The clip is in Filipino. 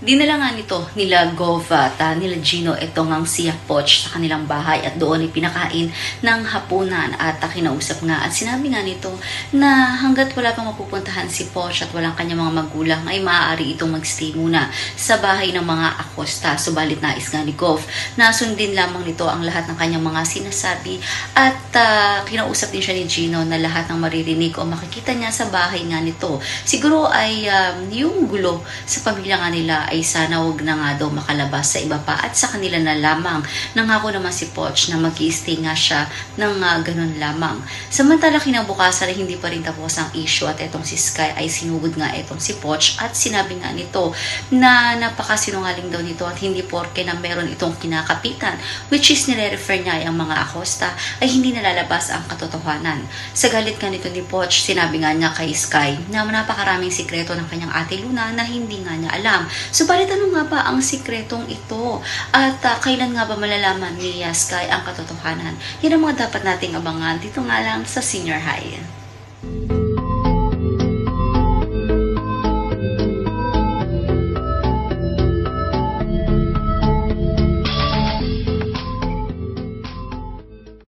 Dinala nga nito nila Gov at nila Gino itong ang Sia Poch sa kanilang bahay at doon ay pinakain ng hapunan at kinausap nga at sinabi nga nito na hanggat wala pang mapupuntahan si Poch at walang kanyang mga magulang ay maaari itong magstay muna sa bahay ng mga Acosta. Subalit nais nga ni Gov na sundin lamang nito ang lahat ng kanyang mga sinasabi at ah, kinausap din siya ni Gino na lahat ng maririnig o makikita niya sa bahay nga nito siguro ay um, yung gulo sa pamilya nga nila ay sana wag na nga daw makalabas sa iba pa at sa kanila na lamang. Nangako naman si Poch na mag stay nga siya ng uh, ganun lamang. Samantala kinabukasan ay hindi pa rin tapos ang issue at etong si Sky ay sinugod nga etong si Poch at sinabi nga nito na napakasinungaling daw nito at hindi porke na meron itong kinakapitan which is nire-refer niya ay ang mga Acosta ay hindi nalalabas ang katotohanan. Sa galit nga nito ni Poch, sinabi nga niya kay Sky na napakaraming sikreto ng kanyang ate Luna na hindi nga niya alam. Subalit ano nga ba ang sikretong ito? At ah, kailan nga ba malalaman ni Sky ang katotohanan? Yan ang mga dapat nating abangan dito nga lang sa senior high.